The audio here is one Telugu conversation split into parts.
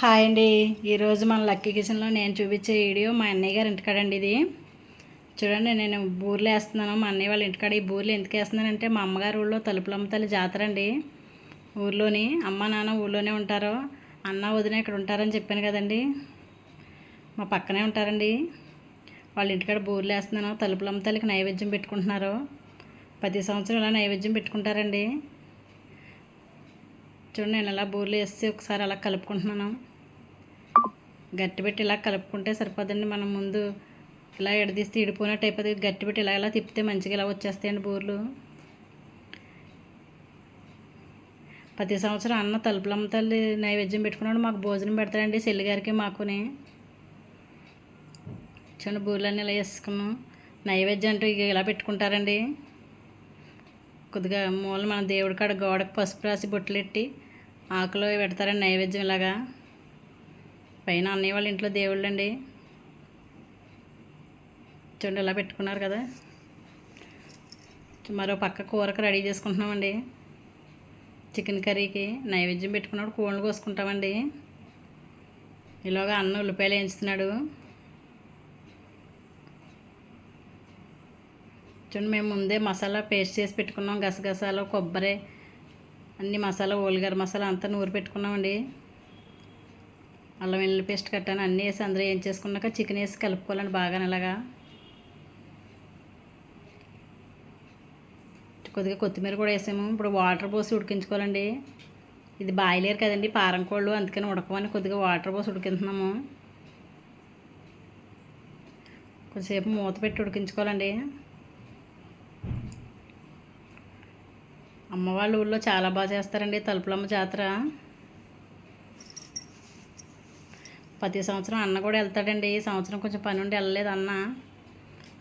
హాయ్ అండి. ఈరోజు మన లక్కీ కిచెన్లో నేను చూపించే వీడియో మా అన్నయ్య గారి ఇంటికాడండి ఇది. చూడండి నేను బూర్లు వేస్తున్నాను. మా అన్నయ్య వాళ్ళ ఇంటికాడ ఈ బూర్లు ఎందుకు వేస్తున్నానంటే మా అమ్మగారు ఊళ్ళో తలుపులమ్మ తల్లి జాతర అండి ఊర్లోని అమ్మ నాన్న ఊళ్ళోనే ఉంటారు. అన్న వదిన ఇక్కడ ఉంటారని చెప్పాను కదండి. మా పక్కనే ఉంటారండి. వాళ్ళ ఇంటికాడ బూర్లు వేస్తున్నాను. తలుపులమ్మ తల్లికి నైవేద్యం పెట్టుకుంటున్నారు. ప్రతి సంవత్సరం ఇలా నైవేద్యం పెట్టుకుంటారండి. చూడండి నేను ఇలా బూర్లు వేసి ఒకసారి అలా కలుపుకుంటున్నాను. గట్టి పెట్టి ఇలా కలుపుకుంటే సరిపోదండి. మనం ముందు ఇలా ఎడదీస్తే ఇడిపోయినట్టు అయిపోతుంది. గట్టి పెట్టి ఇలా ఇలా తిప్పితే మంచిగా ఇలా వచ్చేస్తాయండి బూర్లు. ప్రతి సంవత్సరం అన్న తలుపులమ్మ తల్లి నైవేద్యం పెట్టుకున్నాడు మాకు భోజనం పెడతాడండి చెల్లి గారికి మాకుని. చూడండి బూర్లన్నీ ఇలా వేసుకున్నాం. నైవేద్యం అంటూ ఇక ఇలా పెట్టుకుంటారండి. కొద్దిగా మూల మన దేవుడి కాడ గోడకు పసుపు రాసి బొట్టులెట్టి ఆకులో పెడతారండి నైవేద్యం ఇలాగా. పైన అన్నయ్య వాళ్ళ ఇంట్లో దేవుళ్ళు అండి చూడండి ఇలా పెట్టుకున్నారు కదా. మరో పక్క కూరకు రెడీ చేసుకుంటున్నామండి. చికెన్ కర్రీకి నైవేద్యం పెట్టుకున్నప్పుడు కోళ్ళు కోసుకుంటామండి. ఇలాగా అన్న ఉల్లిపాయలు వేయించుతున్నాడు. చూడండి మేము ముందే మసాలా పేస్ట్ చేసి పెట్టుకున్నాం. గసగసాలు కొబ్బరి అన్ని మసాలా ఓలిగారు మసాలా అంతా నూరు పెట్టుకున్నామండి. అల్లం వెల్లుల్లి పేస్ట్ కట్టాను అన్నీ వేసి అందరూ ఏం చేసుకున్నాక చికెన్ వేసి కలుపుకోవాలండి బాగా అలాగా. కొద్దిగా కొత్తిమీర కూడా వేసాము. ఇప్పుడు వాటర్ పోసి ఉడికించుకోవాలండి. ఇది బాయిలేరు కదండి పారం కోళ్ళు అందుకని ఉడకమని కొద్దిగా వాటర్ పోసి ఉడికిస్తున్నాము కొద్దిసేపు మూత పెట్టి ఉడికించుకోవాలండి. అమ్మ వాళ్ళ ఊళ్ళో చాలా బాగా చేస్తారండి తలుపులమ్మ జాతర. ప్రతి సంవత్సరం అన్న కూడా వెళ్తాడండి. ఈ సంవత్సరం కొంచెం పని ఉండి వెళ్ళలేదు అన్న.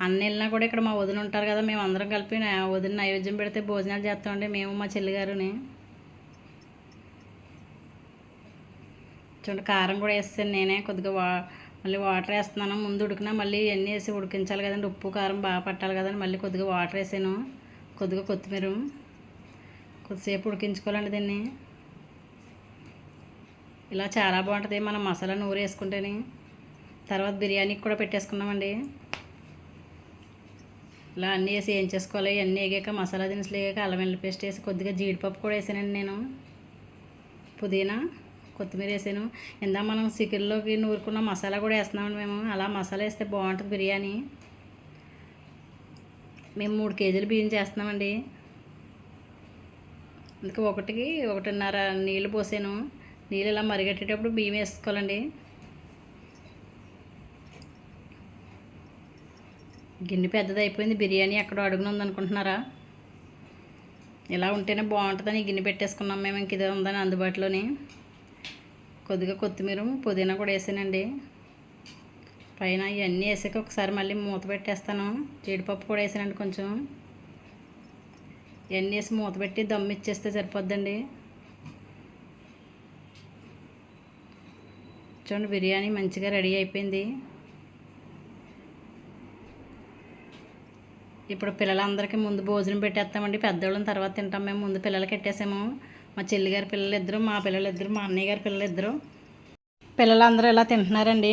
అన్న వెళ్ళినా కూడా ఇక్కడ మా వదిన ఉంటారు కదా మేము అందరం కలిపి వదిన నైవేద్యం పెడితే భోజనాలు చేస్తామండి మేము మా చెల్లిగారుని చూడండి కారం కూడా వేస్తాను నేనే. కొద్దిగా వా మళ్ళీ వాటర్ వేస్తున్నాను. ముందు ఉడికినా మళ్ళీ ఇవన్నీ వేసి ఉడికించాలి కదండి. ఉప్పు కారం బాగా పట్టాలి కదండి. మళ్ళీ కొద్దిగా వాటర్ వేసాను. కొద్దిగా కొత్తిమీర. కొద్దిసేపు ఉడికించుకోవాలండి దీన్ని. ఇలా చాలా బాగుంటుంది. మనం మసాలా నూరు వేసుకుంటేనే తర్వాత బిర్యానీకి కూడా పెట్టేసుకున్నామండి. ఇలా అన్నీ వేసి ఏం చేసుకోవాలి? అన్నీ వేగాక మసాలా దినుసులు వేగాక అల్లం వెల్లుల్లి పేస్ట్ వేసి కొద్దిగా జీడిపప్పు కూడా వేసానండి నేను. పుదీనా కొత్తిమీర వేసాను. ఇందా మనం చికెన్లోకి నూరుకున్న మసాలా కూడా వేస్తున్నామండి మేము. అలా మసాలా వేస్తే బాగుంటుంది బిర్యానీ. మేము మూడు కేజీలు బియ్యం చేస్తున్నామండి. అందుకే ఒకటికి ఒకటిన్నర నీళ్ళు పోసాను. నీళ్ళు ఇలా మరిగట్టేటప్పుడు బియ్యం వేసుకోవాలండి. గిన్నె పెద్దది అయిపోయింది బిర్యానీ ఎక్కడో అడుగున అనుకుంటున్నారా ఇలా ఉంటేనే బాగుంటుందని గిన్నె పెట్టేసుకున్నాం మేము ఇంక ఇదే ఉందని అందుబాటులోని. కొద్దిగా కొత్తిమీర పుదీనా కూడా వేసానండి. పైన ఇవన్నీ వేసాక ఒకసారి మళ్ళీ మూత పెట్టేస్తాను. జీడిపప్పు కూడా వేసానండి కొంచెం. ఇవన్నీ వేసి మూత పెట్టి దమ్ ఇచ్చేస్తే సరిపోద్దండి. చూడండి బిర్యానీ మంచిగా రెడీ అయిపోయింది. ఇప్పుడు పిల్లలందరికీ ముందు భోజనం పెట్టేస్తామండి. పెద్దవాళ్ళని తర్వాత తింటాం. మేము ముందు పిల్లలకి పెట్టేసాము మా చెల్లి గారి పిల్లలు ఇద్దరు మా పిల్లలు ఇద్దరు మా అన్నయ్య గారి పిల్లలు ఇద్దరు పిల్లలందరూ ఇలా తింటున్నారండి.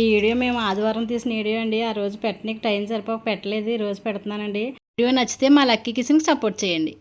ఈ వీడియో మేము ఆదివారం తీసిన వీడియో అండి. ఆ రోజు పెట్టడానికి టైం సరిపోక పెట్టలేదు. ఈ రోజు పెడుతున్నానండి. వీడియో నచ్చితే మా లక్కీ కిచెన్కి సపోర్ట్ చేయండి.